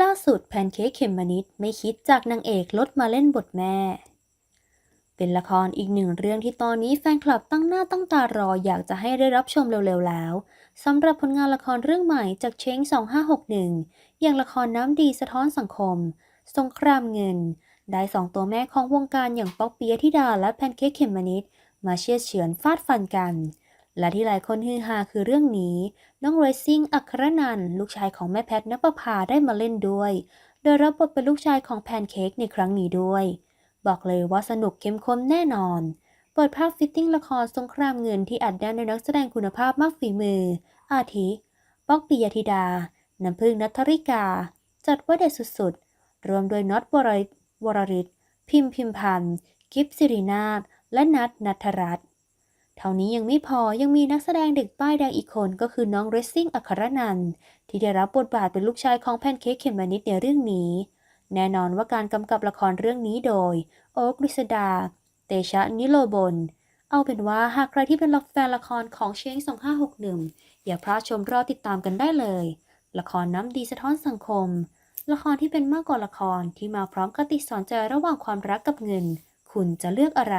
ล่าสุดแพนเค้กเขมมะนิดไม่คิดจากนางเอกลดมาเล่นบทแม่ เป็นละครอีกหนึ่งเรื่องที่ตอนนี้แฟนคลับตั้งหน้าตั้งตารออยากจะให้ได้รับชมเร็วๆแล้วสำหรับผลงานละครเรื่องใหม่จากเช้ง 2561 อย่างละครน้ำดีสะท้อนสังคม สงครามเงิน ได้สองตัวแม่ของวงการอย่างป๊อกเปิยธิดาและแพนเค้กเขมมะนิดมาเชียดเฉือนฟาดฟันกัน และที่หลายคนฮือฮาคือเรื่องนี้ น้องเรซิ่งอัครนัน ลูกชายของแม่แพทนปภาได้มาเล่นด้วย โดยรับบทเป็นลูกชายของแพนเค้กในครั้งนี้ด้วย บอกเลยว่าสนุกเข้มข้นแน่นอน เปิดภาพฟิตติ้งละครสงครามเงินที่อัดแน่นด้วยนักแสดงคุณภาพมากฝีมือ อาทิป๊อกปิยธิดา น้ำพึ่งนัทธริกา จัดว่าเด็ดสุดๆ รวมโดยน็อตวรริศวรริศพิมพ์พิมพันธ์ กิฟสิรินาถและนัทนัทรัตน์ เท่านี้ยังไม่พอยังมีนักแสดงเด็กป้ายแดงอีกคนก็คือน้องเรซซิ่งอัครนันที่ได้รับบทบาทเป็นลูกชายของแพนเค้กเขมมานิดในเรื่องนี้ แน่นอนว่าการกำกับละครเรื่องนี้โดย โอ๊กฤษดา เตชะนิโลบลเอาเป็นว่าหากใครที่เป็นแฟนละครของเชง2561 อย่าพลาดชมรอติดตามกันได้เลย ละครน้ำดีสะท้อนสังคม ละครที่เป็นมากกว่าละครที่มาพร้อมกติสอนใจระหว่างความรักกับเงิน คุณจะเลือกอะไร